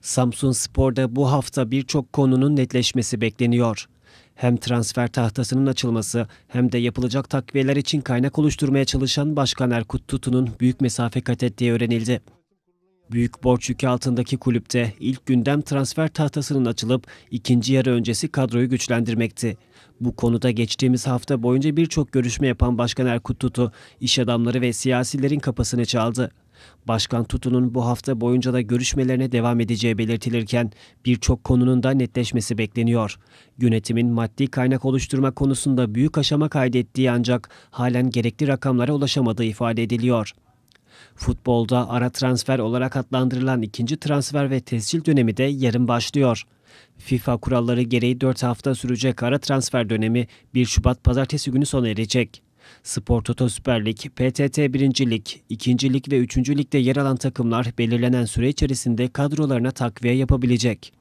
Samsun Spor'da bu hafta birçok konunun netleşmesi bekleniyor. Hem transfer tahtasının açılması hem de yapılacak takviyeler için kaynak oluşturmaya çalışan Başkan Erkut Tutu'nun büyük mesafe kat ettiği öğrenildi. Büyük borç yükü altındaki kulüpte ilk gündem transfer tahtasının açılıp ikinci yarı öncesi kadroyu güçlendirmekti. Bu konuda geçtiğimiz hafta boyunca birçok görüşme yapan Başkan Erkut Tutu, iş adamları ve siyasilerin kapısını çaldı. Başkan Tutu'nun bu hafta boyunca da görüşmelerine devam edeceği belirtilirken birçok konunun da netleşmesi bekleniyor. Yönetimin maddi kaynak oluşturma konusunda büyük aşama kaydettiği ancak halen gerekli rakamlara ulaşamadığı ifade ediliyor. Futbolda ara transfer olarak adlandırılan ikinci transfer ve tescil dönemi de yarın başlıyor. FIFA kuralları gereği 4 hafta sürecek ara transfer dönemi 1 Şubat pazartesi günü sona erecek. Spor Toto Süper Lig, PTT 1. Lig, 2. Lig ve 3. Lig'de yer alan takımlar belirlenen süre içerisinde kadrolarına takviye yapabilecek.